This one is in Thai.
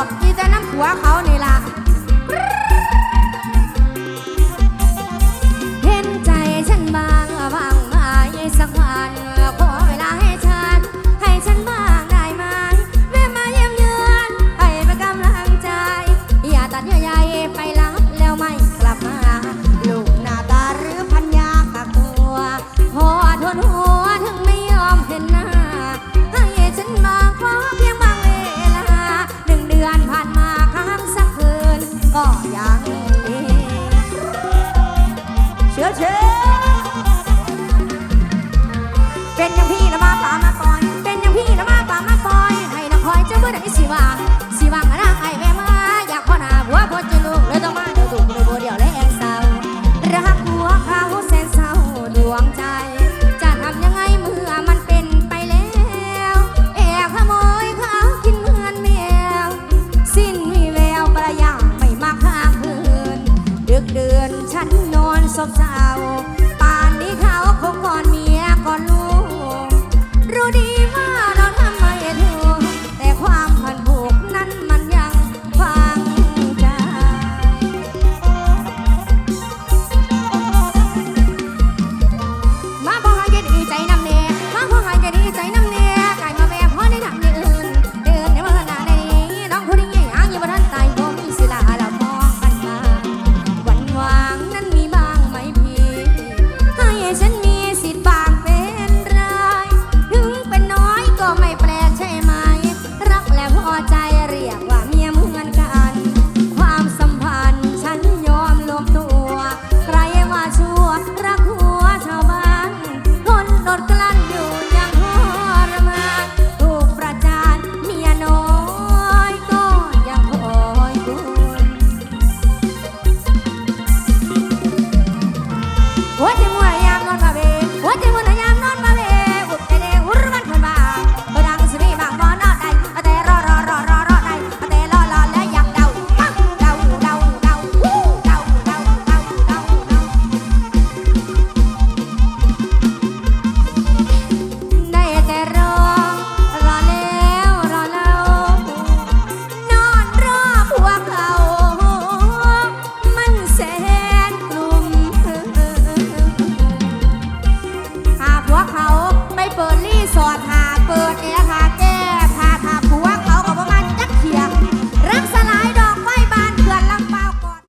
อกอีแต่น้ำผัวเขานี่ล่ะี่ละมาปลามาก่อน เป็นอย่างพี่ละมาปลามาก่อยให้นคอยจะเมื่อไหร่สิว่าสิว่างนะไอ้แม่มาอยากพ่อหน้าหัวพ่อจะลูกเลยต้องมาเดี๋ยวถูกเลยโบเดียวและแองเศร้ารักหัวเขาแสนเศร้าดวงใจ จะทำยังไงเมื่อมันเป็นไปแล้วแอบขโมยเขากินเหมือนแมวสิ้นมีแววประหยัดไม่มาข้างคืนดึกเดือนฉันนอนซบเศร้า